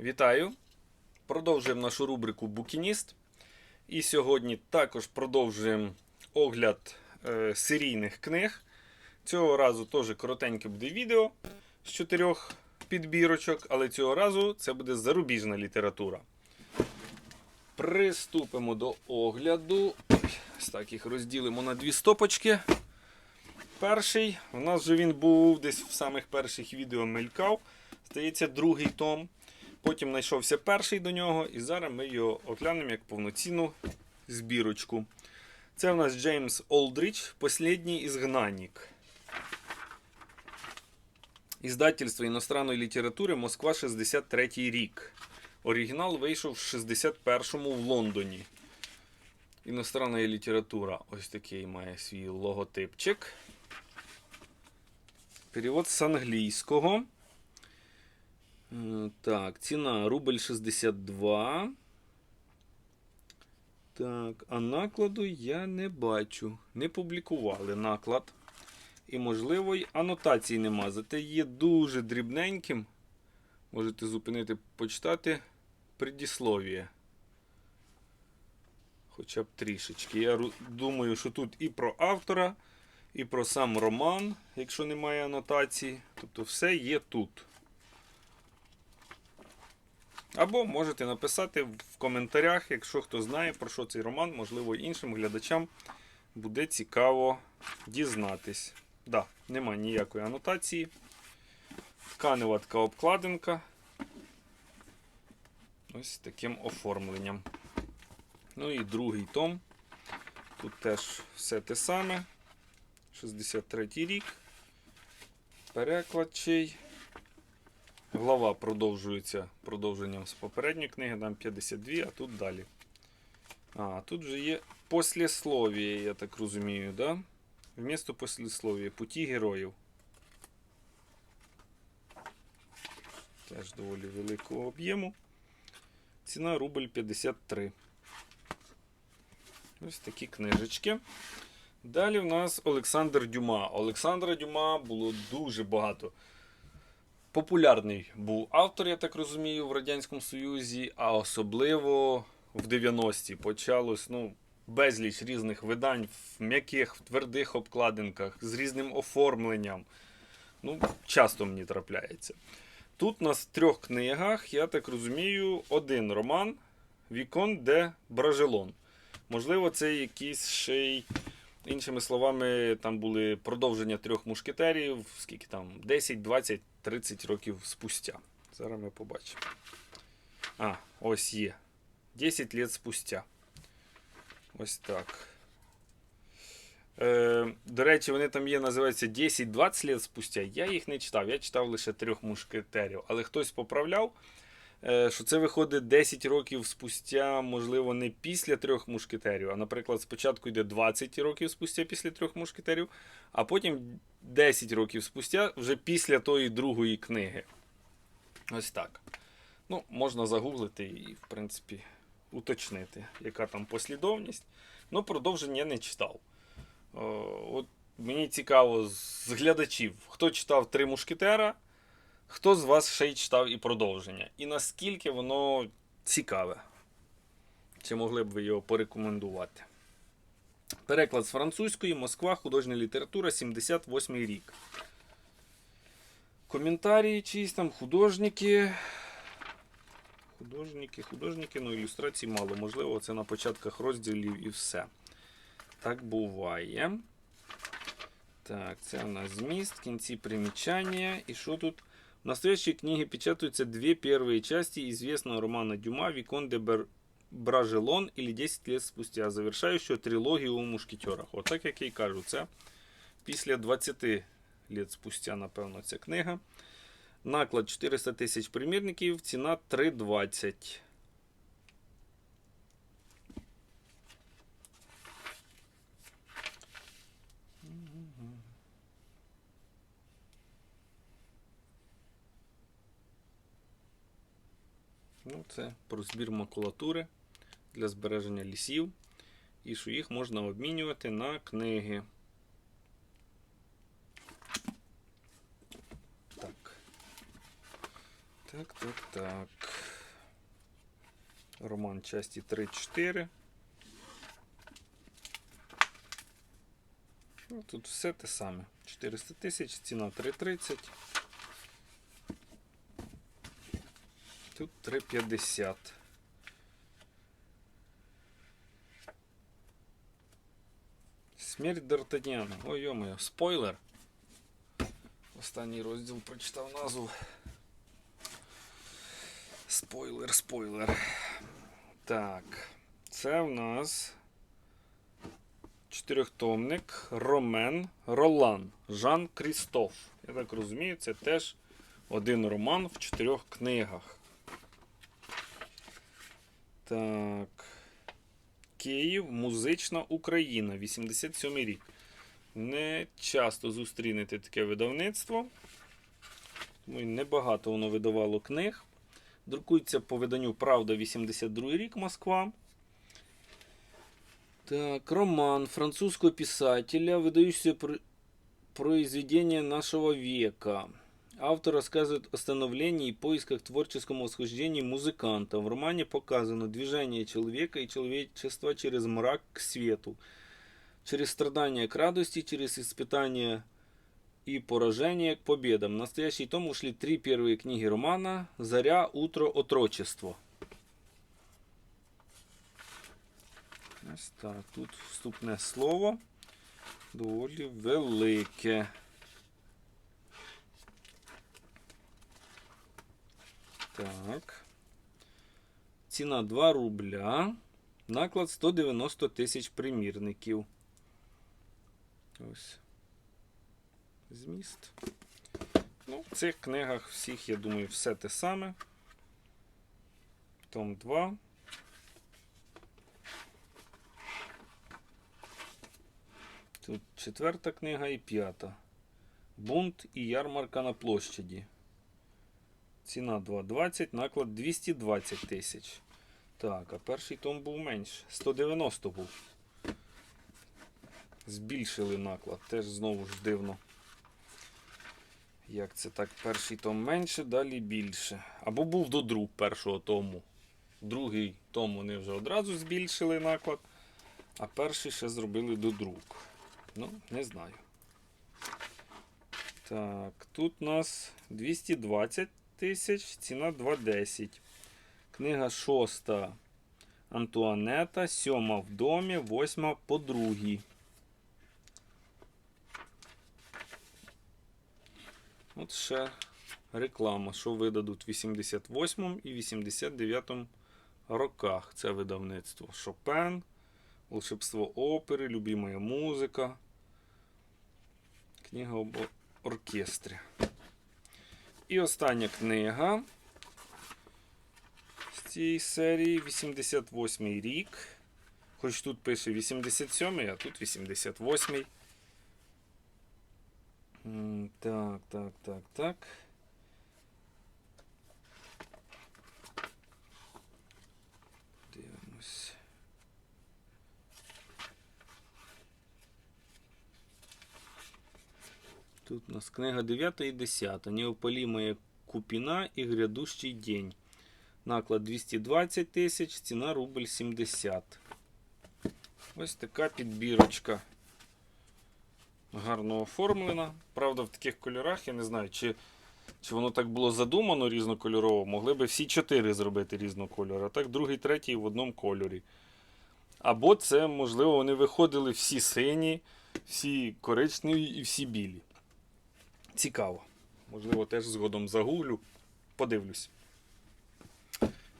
Вітаю! Продовжуємо нашу рубрику Букініст. І сьогодні також продовжуємо огляд е, серійних книг. Цього разу теж коротеньке буде відео з чотирьох підбірочок, але цього разу це буде зарубіжна література. Приступимо до огляду. Так їх розділимо на дві стопочки. Перший, у нас же він був десь в самих перших відео мелькав. Здається, другий том. Потім знайшовся перший до нього, і зараз ми його оглянемо як повноцінну збірочку. Це у нас Джеймс Олдріч, Послідній ізгнанник. Іздательство іностранної літератури Москва 63 рік. Оригінал вийшов в 61-му в Лондоні. Іностранна література ось такий має свій логотипчик. Перевод з англійського. Е, Так, ціна рубль 62. Так, а накладу я не бачу. Не публікували наклад. І, можливо, й анотацій нема. Зате є дуже дрібненьким. Можете зупинити, почитати предіслов'я. Хоча б трішечки. Я думаю, що тут і про автора, і про сам роман, якщо немає анотацій. Тобто все є тут. Або можете написати в коментарях, якщо хто знає, про що цей роман, можливо, іншим глядачам буде цікаво дізнатись. Да, нема ніякої анотації. Тканева така обкладинка. Ось таким оформленням. Ну і другий том. Тут теж все те саме. 63 рік. Переклад чий. Глава продовжується продовженням з попередньої книги, там 52, а тут далі. А, тут вже є посліслов'я, я так розумію, да? Вмісто посліслов'я. Путі героїв. Теж доволі великого об'єму. Ціна рубль 53. Ось такі книжечки. Далі в нас Олександр Дюма. Олександра Дюма було дуже багато. Популярний був автор, я так розумію, в Радянському Союзі, а особливо в 90-ті почалось ну, безліч різних видань в м'яких, в твердих обкладинках, з різним оформленням. Ну, часто мені трапляється. Тут в трьох книгах, я так розумію, один роман Вікон де Бражелон. Можливо, це якийсь ще й, іншими словами, там були продовження трьох мушкетерів, скільки там, 10, 20, 30 років спустя. Зараз ми побачимо. А, ось є. 10 літ спустя. Ось так. Е, до речі, вони там є, називаються 10-20 літ спустя. Я їх не читав, я читав лише трьох мушкетерів. Але хтось поправляв, що це виходить 10 років спустя, можливо, не після трьох мушкетерів. А, наприклад, спочатку йде 20 років спустя після трьох мушкетерів, а потім 10 років спустя, вже після тої другої книги. Ось так. Ну, можна загуглити і, в принципі, уточнити, яка там послідовність. Ну, продовження я не читав. О, от мені цікаво з глядачів, хто читав Три мушкетера, хто з вас ще й читав і продовження. І наскільки воно цікаве. Чи могли б ви його порекомендувати? Переклад з французької Москва, художня література, 78 рік. Коментарі чиїсь там художники. Художники, художники, ну ілюстрацій мало. Можливо, це на початках розділів і все. Так буває. Так, це у нас зміст, кінці примечания. И что тут? В настоящей книге печатаются две первые части известного романа Дюма «Викон де Бер... Бражелон» или «10 лет спустя», завершающую трилогию у мушкетерах. Отак, як я й кажу, це після 20 лет спустя, напевно, ця книга. Наклад 400 тисяч примірників, ціна 3,20. Ну, це про збір макулатури для збереження лісів. І що їх можна обмінювати на книги. Так. Так, так, так. Роман часті 3-4. Ну, тут все те саме. 400 тисяч, ціна 3,30. Тут 3,50. Смерть Д'Артаньяна. Ой, йо-моє, спойлер. Останній розділ прочитав назву. Спойлер, спойлер. Так. Це в нас чотирьохтомник Ромен Ролан Жан Крістоф. Я так розумію, це теж один роман в чотирьох книгах. Так. Київ, музична Україна, 87 рік. Не часто зустрінете таке видавництво. Тому небагато воно видавало книг. Друкується по виданню Правда 82 рік Москва. Так, роман французского писателя, выдающийся про- произведение нашего века. Автор рассказывает о становлении и поисках творческого восхождения музыканта. В романе показано движение человека и человечества через мрак к свету, через страдания к радости, через испытания и поражение к победам. В настоящий том ушли три первые книги романа «Заря, утро, отрочество». Ось так, тут вступне слово доволі велике. Так. Ціна 2 рубля. Наклад 190 тисяч примірників. Ось. Зміст. Ну, в цих книгах всіх, я думаю, все те саме. Том 2. Тут четверта книга і п'ята. Бунт і ярмарка на площаді. Ціна 2,20, наклад 220 тисяч. Так, а перший том був менше. 190 був. Збільшили наклад. Теж знову ж дивно. Як це так? Перший том менше, далі більше. Або був до друг першого тому. Другий том вони вже одразу збільшили наклад, а перший ще зробили до друк. Ну, не знаю. Так, тут у нас 220 тисяч, ціна 2,10. Книга шоста Антуанета, сьома в домі, восьма по другій. От ще реклама, що видадуть в 88 і 89 роках. Це видавництво. Шопен, Волшебство опери, Любимая музика. Книга об оркестрі. І остання книга з цієї серії 88 й рік. Хоч тут пише 87-й, а тут 88-й. Так, так, так, так. Тут у нас книга 9 і 10. Неопалимая купина і грядущий день. Наклад 220 тисяч, ціна рубль 70. Ось така підбірочка. Гарно оформлена. Правда, в таких кольорах я не знаю, чи, чи воно так було задумано різнокольорово. Могли би всі чотири зробити різного кольору, а так другий, третій в одному кольорі. Або це, можливо, вони виходили всі сині, всі коричневі і всі білі. Цікаво. Можливо, теж згодом загуглю, подивлюсь,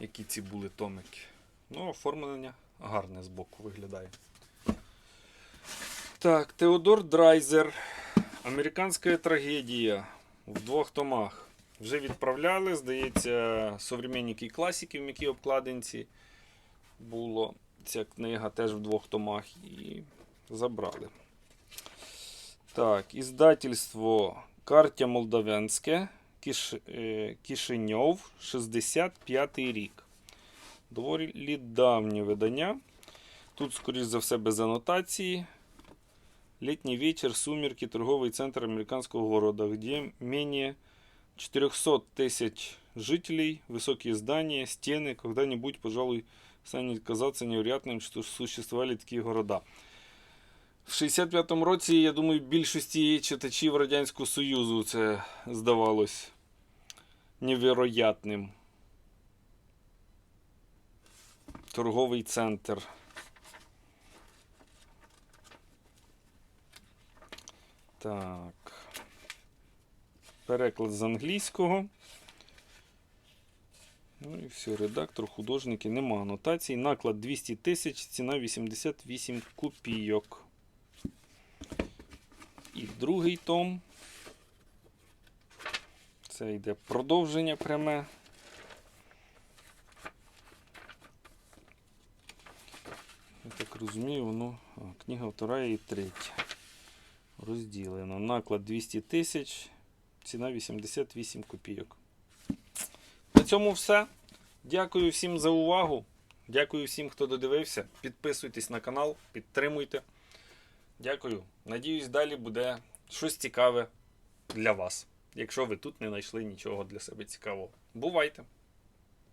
які ці були томики. Ну, оформлення гарне збоку виглядає. Так, Теодор Драйзер. Американська трагедія в двох томах. Вже відправляли, здається, современники класики в м'якій обкладинці. Було ця книга теж в двох томах і забрали. Так, іздательство Картя Молдавянське, Киш... е, Кишиньов, 65 рік. Доволі давнє видання. Тут, скоріш за все, без анотації. Летний вечер, сумерки, торговый центр американского города, где менее 400 тысяч жителей, высокие здания, стены. Когда-нибудь, пожалуй, станет казаться невероятным, що существували такі города. В 65-му році, я думаю, більшості читачів Радянського Союзу це здавалось невероятним. Торговий центр. Так. Переклад з англійського. Ну і все, редактор, художники, нема анотацій. Наклад 200 тисяч, ціна 88 копійок. І другий том. Це йде продовження пряме. Я так розумію, воно. Книга вторая і третя. Розділено. Наклад 200 тисяч, ціна 88 копійок. На цьому все. Дякую всім за увагу. Дякую всім, хто додивився. Підписуйтесь на канал, підтримуйте. Дякую. Надіюсь, далі буде щось цікаве для вас, якщо ви тут не знайшли нічого для себе цікавого. Бувайте!